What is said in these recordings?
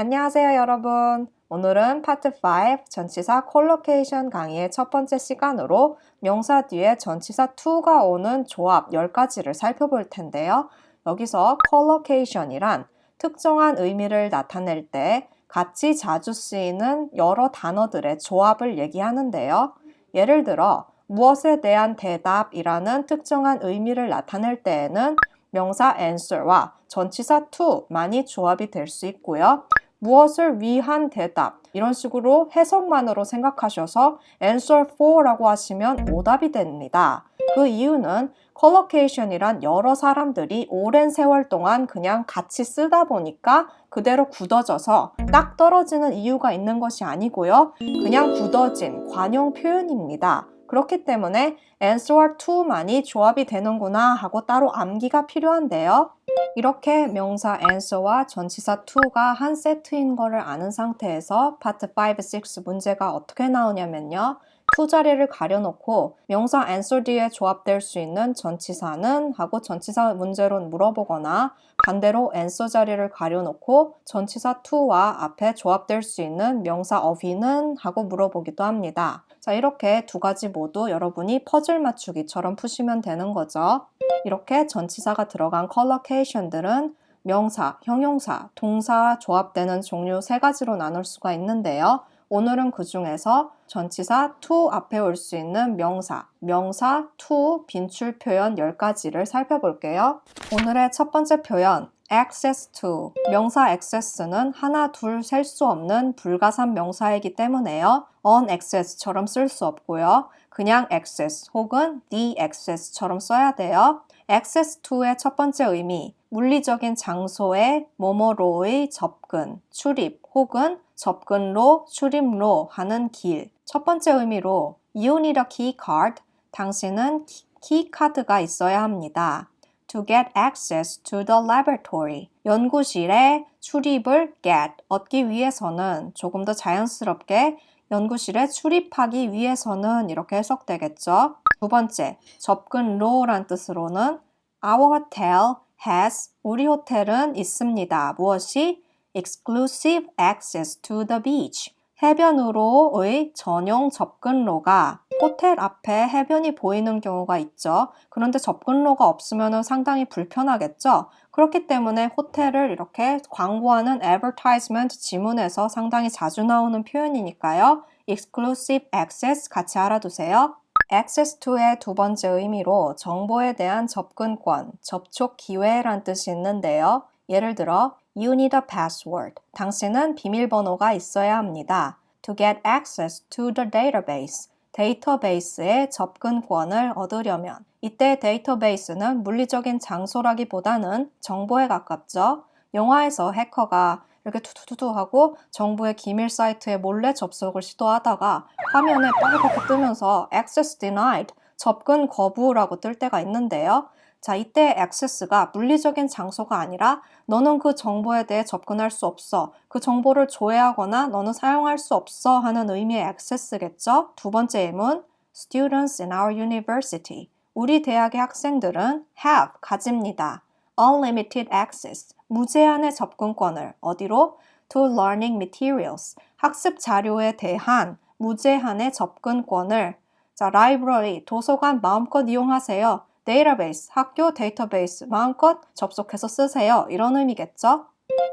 안녕하세요, 여러분. 오늘은 파트 5 전치사 콜로케이션 강의의 첫 번째 시간으로 명사 뒤에 전치사 to가 오는 조합 10가지를 살펴볼 텐데요. 여기서 콜로케이션이란 특정한 의미를 나타낼 때 같이 자주 쓰이는 여러 단어들의 조합을 얘기하는데요. 예를 들어 무엇에 대한 대답이라는 특정한 의미를 나타낼 때에는 명사 answer와 전치사 to만이 조합이 될 수 있고요. 무엇을 위한 대답 이런 식으로 해석만으로 생각하셔서 answer for라고 하시면 오답이 됩니다. 그 이유는 collocation이란 여러 사람들이 오랜 세월 동안 그냥 같이 쓰다 보니까 그대로 굳어져서 딱 떨어지는 이유가 있는 것이 아니고요. 그냥 굳어진 관용 표현입니다. 그렇기 때문에 answer to만이 조합이 되는구나 하고 따로 암기가 필요한데요. 이렇게 명사 answer와 전치사 to가 한 세트인 거를 아는 상태에서 파트 5, 6 문제가 어떻게 나오냐면요. to 자리를 가려놓고 명사 answer 뒤에 조합될 수 있는 전치사는 하고 전치사 문제로 물어보거나 반대로 answer 자리를 가려놓고 전치사 to와 앞에 조합될 수 있는 명사 of이는 하고 물어보기도 합니다. 자, 이렇게 두 가지 모두 여러분이 퍼즐 맞추기처럼 푸시면 되는 거죠. 이렇게 전치사가 들어간 컬러케이션들은 명사, 형용사, 동사와 조합되는 종류 세 가지로 나눌 수가 있는데요. 오늘은 그 중에서 전치사 to 앞에 올 수 있는 명사, 명사 to 빈출 표현 10가지를 살펴볼게요. 오늘의 첫 번째 표현 access to 명사 access는 하나 둘 셀 수 없는 불가산 명사이기 때문에요. on access처럼 쓸 수 없고요. 그냥 access 혹은 the access처럼 써야 돼요. access to의 첫 번째 의미 물리적인 장소에 뭐뭐로의 접근, 출입 혹은 접근로, 출입로 하는 길. 첫 번째 의미로 You need a key card. 당신은 키카드가 있어야 합니다. To get access to the laboratory. 연구실에 출입을 get, 얻기 위해서는 조금 더 자연스럽게 연구실에 출입하기 위해서는 이렇게 해석되겠죠. 두 번째, 접근로란 뜻으로는 Our hotel has, 우리 호텔은 있습니다. 무엇이? exclusive access to the beach. 해변으로의 전용 접근로가 호텔 앞에 해변이 보이는 경우가 있죠. 그런데 접근로가 없으면 상당히 불편하겠죠. 그렇기 때문에 호텔을 이렇게 광고하는 advertisement 지문에서 상당히 자주 나오는 표현이니까요. exclusive access 같이 알아두세요. access to의 두 번째 의미로 정보에 대한 접근권, 접촉 기회란 뜻이 있는데요. 예를 들어 You need a password. 당신은 비밀번호가 있어야 합니다. To get access to the database. 데이터베이스에 접근권을 얻으려면 이때 데이터베이스는 물리적인 장소라기보다는 정보에 가깝죠. 영화에서 해커가 이렇게 투투투투 하고 정부의 기밀 사이트에 몰래 접속을 시도하다가 화면에 빨갛게 뜨면서 access denied, 접근 거부라고 뜰 때가 있는데요. 자, 이때 access가 물리적인 장소가 아니라 너는 그 정보에 대해 접근할 수 없어. 그 정보를 조회하거나 너는 사용할 수 없어 하는 의미의 access겠죠. 두 번째 예문 students in our university. 우리 대학의 학생들은 have 가집니다. unlimited access 무제한의 접근권을 어디로 to learning materials 학습 자료에 대한 무제한의 접근권을 자, library 도서관 마음껏 이용하세요. 데이터베이스, 학교 데이터베이스 마음껏 접속해서 쓰세요. 이런 의미겠죠?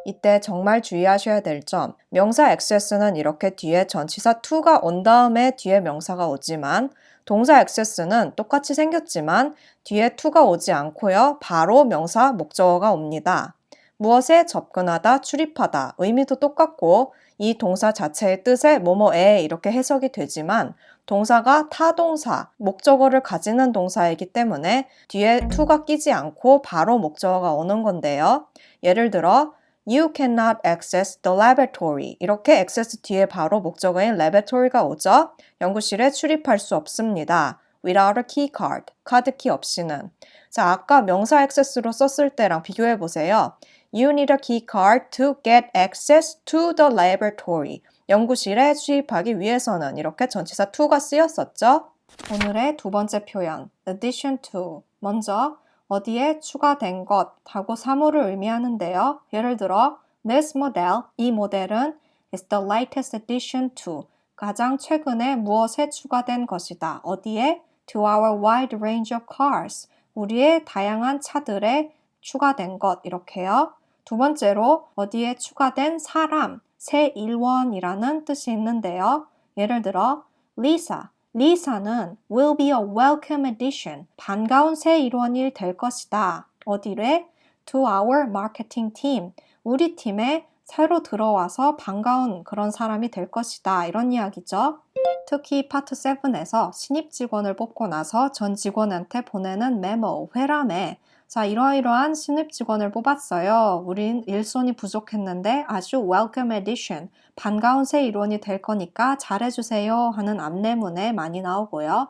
이때 정말 주의하셔야 될 점, 명사 access는 이렇게 뒤에 전치사 to가 온 다음에 뒤에 명사가 오지만 동사 access는 똑같이 생겼지만 뒤에 to가 오지 않고요. 바로 명사 목적어가 옵니다. 무엇에 접근하다, 출입하다 의미도 똑같고 이 동사 자체의 뜻에 뭐뭐에 이렇게 해석이 되지만 동사가 타동사, 목적어를 가지는 동사이기 때문에 뒤에 to가 끼지 않고 바로 목적어가 오는 건데요. 예를 들어 You cannot access the laboratory. 이렇게 access 뒤에 바로 목적어인 laboratory가 오죠. 연구실에 출입할 수 없습니다. without a key card. 카드 키 없이는. 자, 아까 명사 access로 썼을 때랑 비교해 보세요. You need a key card to get access to the laboratory. 연구실에 수입하기 위해서는 이렇게 전치사 to가 쓰였었죠. 오늘의 두 번째 표현, addition to. 먼저 어디에 추가된 것 하고 사물을 의미하는데요. 예를 들어 This model, 이 모델은 is the latest addition to 가장 최근에 무엇에 추가된 것이다. 어디에? To our wide range of cars. 우리의 다양한 차들에 추가된 것 이렇게요. 두 번째로 어디에 추가된 사람, 새 일원이라는 뜻이 있는데요. 예를 들어 Lisa, 리사는 will be a welcome addition. 반가운 새 일원이 될 것이다. 어디래? To our marketing team. 우리 팀에 새로 들어와서 반가운 그런 사람이 될 것이다. 이런 이야기죠. 특히 파트 7에서 신입 직원을 뽑고 나서 전 직원한테 보내는 메모, 회람에 자, 이러이러한 신입 직원을 뽑았어요. 우린 일손이 부족했는데 아주 welcome addition, 반가운 새 일원이 될 거니까 잘해주세요 하는 안내문에 많이 나오고요.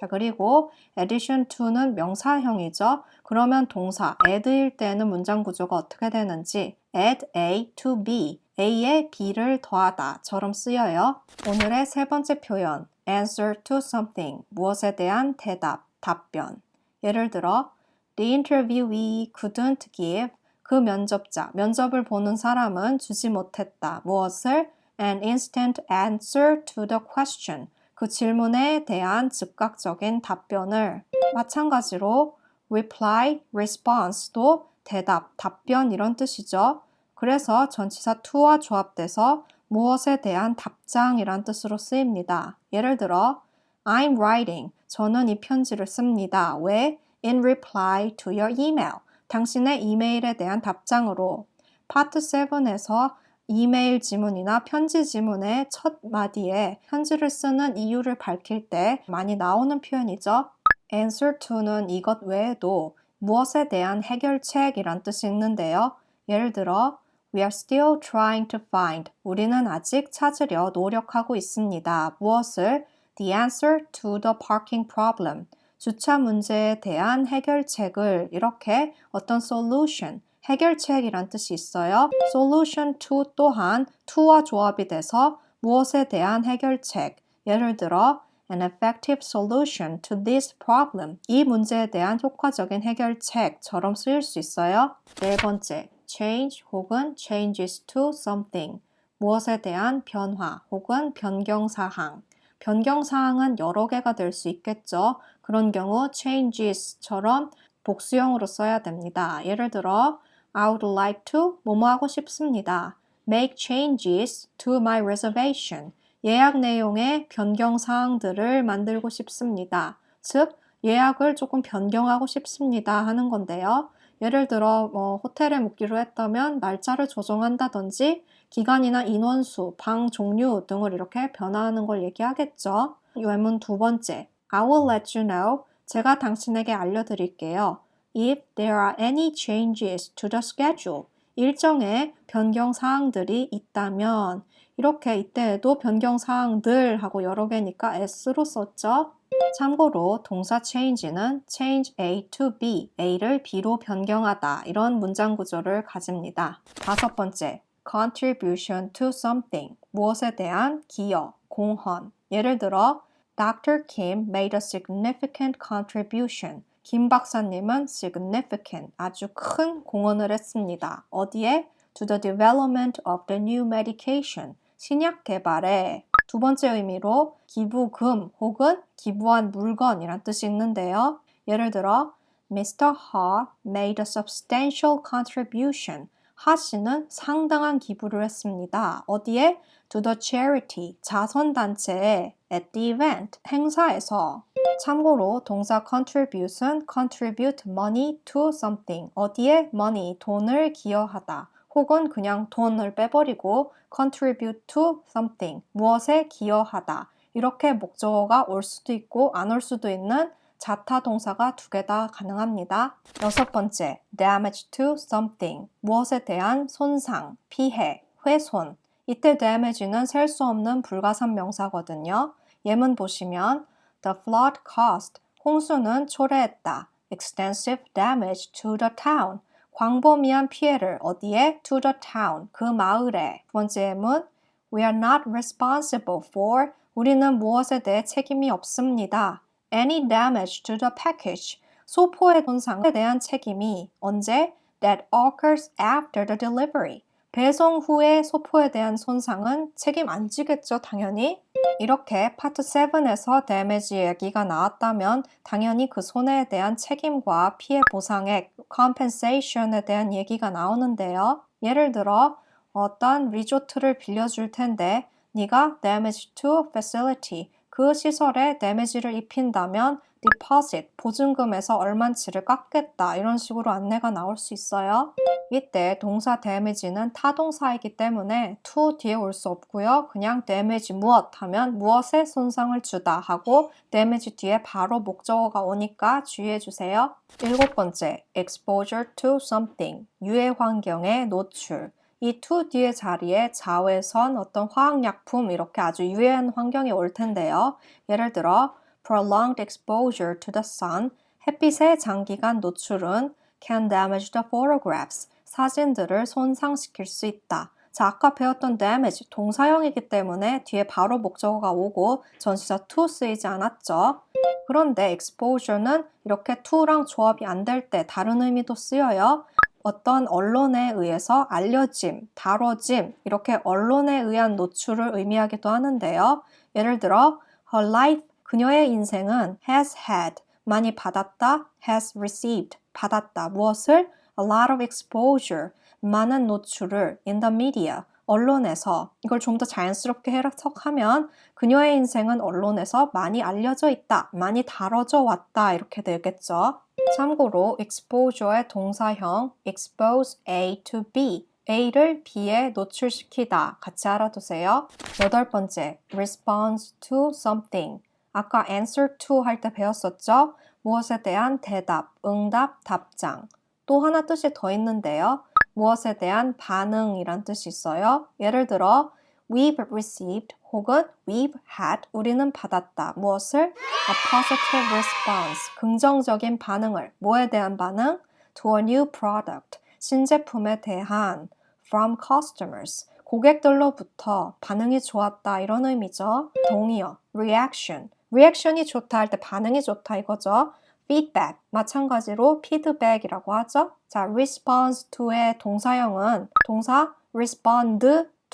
자, 그리고 addition to는 명사형이죠. 그러면 동사 add일 때는 문장 구조가 어떻게 되는지 add A to B, A에 B를 더하다처럼 쓰여요. 오늘의 세 번째 표현 answer to something, 무엇에 대한 대답, 답변. 예를 들어 The interviewee couldn't give 그 면접자, 면접을 보는 사람은 주지 못했다. 무엇을? An instant answer to the question. 그 질문에 대한 즉각적인 답변을. 마찬가지로 reply, response도 대답, 답변 이런 뜻이죠. 그래서 전치사 to와 조합돼서 무엇에 대한 답장이란 뜻으로 쓰입니다. 예를 들어 I'm writing. 저는 이 편지를 씁니다. 왜? in reply to your email. 당신의 이메일에 대한 답장으로 파트 7에서 이메일 지문이나 편지 지문의 첫 마디에 편지를 쓰는 이유를 밝힐 때 많이 나오는 표현이죠. answer to는 이것 외에도 무엇에 대한 해결책이란 뜻이 있는데요. 예를 들어 We are still trying to find. 우리는 아직 찾으려 노력하고 있습니다. 무엇을? The answer to the parking problem. 주차 문제에 대한 해결책을 이렇게 어떤 solution, 해결책이란 뜻이 있어요. solution to 또한 to와 조합이 돼서 무엇에 대한 해결책, 예를 들어 an effective solution to this problem. 이 문제에 대한 효과적인 해결책처럼 쓰일 수 있어요. 네 번째, change 혹은 changes to something. 무엇에 대한 변화 혹은 변경 사항. 변경 사항은 여러 개가 될 수 있겠죠. 그런 경우 changes처럼 복수형으로 써야 됩니다. 예를 들어 I would like to 뭐뭐 하고 싶습니다. make changes to my reservation. 예약 내용의 변경 사항들을 만들고 싶습니다. 즉 예약을 조금 변경하고 싶습니다 하는 건데요. 예를 들어 뭐 호텔에 묵기로 했다면 날짜를 조정한다든지 기간이나 인원수, 방 종류 등을 이렇게 변화하는 걸 얘기하겠죠. 예문 두 번째, I will let you know. 제가 당신에게 알려드릴게요. If there are any changes to the schedule. 일정에 변경 사항들이 있다면 이렇게 이때에도 변경 사항들 하고 여러 개니까 s로 썼죠. 참고로 동사 change는 change A to B, A를 B로 변경하다 이런 문장 구조를 가집니다. 다섯 번째, contribution to something, 무엇에 대한 기여, 공헌. 예를 들어 Dr. Kim made a significant contribution. 김 박사님은 significant, 아주 큰 공헌을 했습니다. 어디에? To the development of the new medication. 신약 개발에 두 번째 의미로 기부금 혹은 기부한 물건이란 뜻이 있는데요. 예를 들어 Mr. Ha made a substantial contribution. 하 씨는 상당한 기부를 했습니다. 어디에? To the charity, 자선단체에 at the event, 행사에서. 참고로 동사 contribute은 contribute money to something, 어디에 money, 돈을 기여하다. 혹은 그냥 돈을 빼버리고 contribute to something, 무엇에 기여하다. 이렇게 목적어가 올 수도 있고 안 올 수도 있는 자타 동사가 두 개 다 가능합니다. 여섯 번째, damage to something. 무엇에 대한 손상, 피해, 훼손. 이때 damage는 셀 수 없는 불가산 명사거든요. 예문 보시면 The flood caused. 홍수는 초래했다. extensive damage to the town. 광범위한 피해를 어디에? to the town. 그 마을에. 두 번째 예문 We are not responsible for. 우리는 무엇에 대해 책임이 없습니다. any damage to the package. 소포의 손상에 대한 책임이 언제? that occurs after the delivery. 배송 후에 소포에 대한 손상은 책임 안 지겠죠, 당연히. 이렇게 파트 7에서 데미지 얘기가 나왔다면 당연히 그 손해에 대한 책임과 피해 보상액, compensation에 대한 얘기가 나오는데요. 예를 들어 어떤 리조트를 빌려줄 텐데 네가 damage to facility, 그 시설에 데미지를 입힌다면 deposit, 보증금에서 얼만치를 깎겠다 이런 식으로 안내가 나올 수 있어요. 이때 동사 damage는 타동사이기 때문에 to 뒤에 올 수 없고요. 그냥 damage 무엇 하면 무엇에 손상을 주다 하고 damage 뒤에 바로 목적어가 오니까 주의해 주세요. 일곱 번째, exposure to something, 유해 환경에 노출. 이 to 뒤의 자리에 자외선, 어떤 화학약품 이렇게 아주 유해한 환경이 올 텐데요. 예를 들어 prolonged exposure to the sun, 햇빛의 장기간 노출은 can damage the photographs, 사진들을 손상시킬 수 있다. 자, 아까 배웠던 damage, 동사형이기 때문에 뒤에 바로 목적어가 오고 전치사 to 쓰이지 않았죠. 그런데 exposure는 이렇게 to랑 조합이 안 될 때 다른 의미도 쓰여요. 어떤 언론에 의해서 알려짐, 다뤄짐, 이렇게 언론에 의한 노출을 의미하기도 하는데요. 예를 들어, her life, 그녀의 인생은 has had, 많이 받았다, has received, 받았다. 무엇을? a lot of exposure, 많은 노출을 in the media, 언론에서 이걸 좀 더 자연스럽게 해석하면 그녀의 인생은 언론에서 많이 알려져 있다, 많이 다뤄져 왔다 이렇게 되겠죠. 참고로 exposure의 동사형 expose A to B A를 B에 노출시키다 같이 알아두세요. 여덟 번째, response to something. 아까 answer to 할 때 배웠었죠? 무엇에 대한 대답, 응답, 답장. 또 하나 뜻이 더 있는데요. 무엇에 대한 반응이란 뜻이 있어요. 예를 들어, we've received 혹은 we've had 우리는 받았다. 무엇을? a positive response 긍정적인 반응을 뭐에 대한 반응? to a new product 신제품에 대한 from customers 고객들로부터 반응이 좋았다 이런 의미죠. 동의어 reaction reaction이 좋다 할 때 반응이 좋다 이거죠. feedback 마찬가지로 feedback이라고 하죠. 자, response to의 동사형은 동사 respond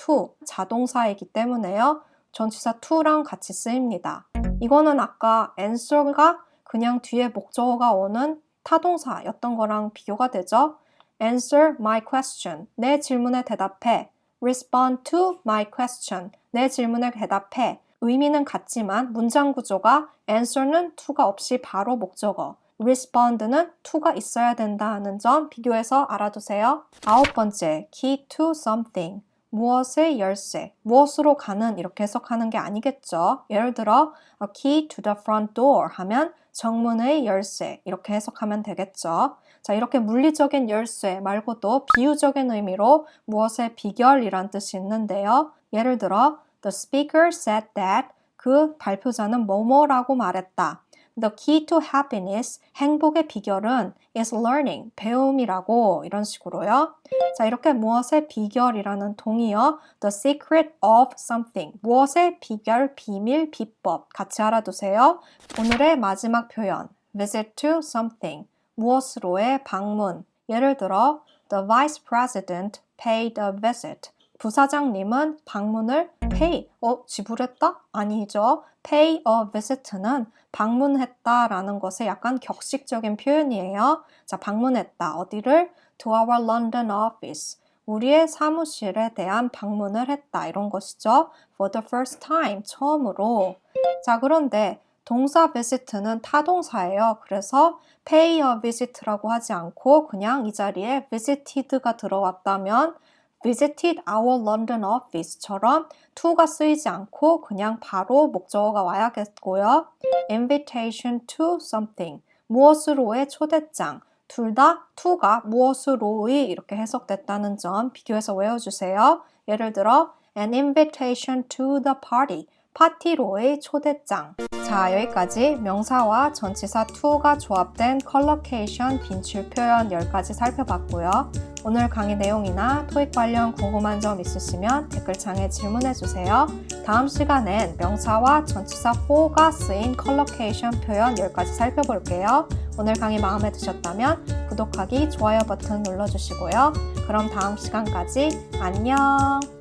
to 자동사이기 때문에요. 전치사 to랑 같이 쓰입니다. 이거는 아까 answer가 그냥 뒤에 목적어가 오는 타동사였던 거랑 비교가 되죠. answer my question. 내 질문에 대답해. respond to my question. 내 질문에 대답해. 의미는 같지만 문장 구조가 answer는 to가 없이 바로 목적어, respond는 to가 있어야 된다 하는 점 비교해서 알아두세요. 아홉 번째, key to something. 무엇의 열쇠, 무엇으로 가는 이렇게 해석하는 게 아니겠죠. 예를 들어 a key to the front door 하면 정문의 열쇠 이렇게 해석하면 되겠죠. 자, 이렇게 물리적인 열쇠 말고도 비유적인 의미로 무엇의 비결이란 뜻이 있는데요. 예를 들어 The speaker said that 그 발표자는 뭐뭐라고 말했다. The key to happiness, 행복의 비결은 is learning, 배움이라고 이런 식으로요. 자, 이렇게 무엇의 비결이라는 동의어 the secret of something, 무엇의 비결, 비밀, 비법 같이 알아두세요. 오늘의 마지막 표현 visit to something, 무엇으로의 방문. 예를 들어 the vice president paid a visit. 부사장님은 방문을 pay, 어, 지불했다? 아니죠. pay a visit는 방문했다 라는 것의 약간 격식적인 표현이에요. 자, 방문했다. 어디를? to our London office. 우리의 사무실에 대한 방문을 했다. 이런 것이죠. for the first time. 처음으로. 자, 그런데 동사 visit는 타동사예요. 그래서 pay a visit라고 하지 않고 그냥 이 자리에 visited가 들어왔다면 visited our London office처럼 to가 쓰이지 않고 그냥 바로 목적어가 와야겠고요. invitation to something 무엇으로의 초대장 둘 다 to가 무엇으로의 이렇게 해석됐다는 점 비교해서 외워주세요. 예를 들어 an invitation to the party 파티로의 초대장. 자, 여기까지 명사와 전치사 to가 조합된 컬러케이션 빈출 표현 10가지 살펴봤고요. 오늘 강의 내용이나 토익 관련 궁금한 점 있으시면 댓글창에 질문해 주세요. 다음 시간엔 명사와 전치사 for가 쓰인 컬러케이션 표현 10가지 살펴볼게요. 오늘 강의 마음에 드셨다면 구독하기, 좋아요 버튼 눌러주시고요. 그럼 다음 시간까지 안녕!